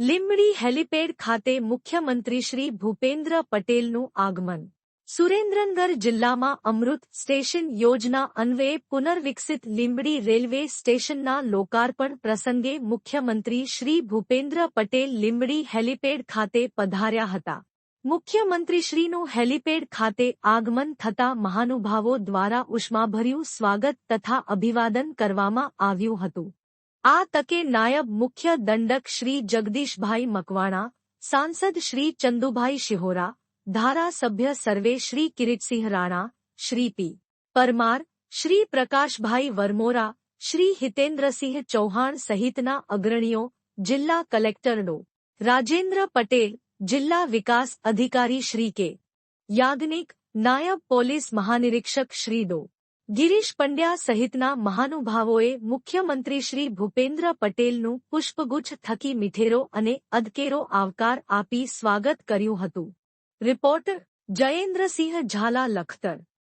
Limbdi helipad ખાતે મુખ્યમંત્રી શ્રી ભૂપેન્દ્ર પટેલનું આગમન. સુરેન્દ્રનગર જિલ્લામાં અમૃત સ્ટેશન યોજના અન્વયે પુનર્વિકસિત લીંબડી રેલવે સ્ટેશનના લોકાર્પણ પ્રસંગે મુખ્યમંત્રી શ્રી ભૂપેન્દ્ર પટેલ લીંબડી હેલિપેડ ખાતે પધાર્યા હતા. મુખ્યમંત્રીશ્રીનું હેલિપેડ ખાતે આગમન થતા મહાનુભાવો દ્વારા ઉષ્માભર્યું સ્વાગત તથા અભિવાદન કરવામાં આવ્યું હતું. આ તકે નાયબ મુખ્ય દંડક શ્રી જગદીશભાઈ મકવાણા સાંસદ શ્રી ચંદુભાઈ શિહોરા ધારાસભ્ય સર્વે શ્રી કિરીટસિંહ રાણા શ્રી પી પરમાર શ્રી પ્રકાશભાઈ વરમોરા શ્રી હિતેન્દ્રસિંહ ચૌહાણ સહિતના અગ્રણીઓ જિલ્લા કલેક્ટર ડો રાજેન્દ્ર પટેલ જિલ્લા વિકાસ અધિકારી શ્રી કે યાજ્ઞિક નાયબ પોલીસ મહાનિરીક્ષક શ્રી ડો ગિરીશ પંડ્યા સહિતના મહાનુભાવોએ મુખ્યમંત્રી શ્રી ભૂપેન્દ્ર પટેલનું પુષ્પગુચ્છ થકી મીઠેરો અને અદકેરો આવકાર આપી સ્વાગત કર્યું હતું. રિપોર્ટર જયેન્દ્રસિંહ ઝાલા લખતર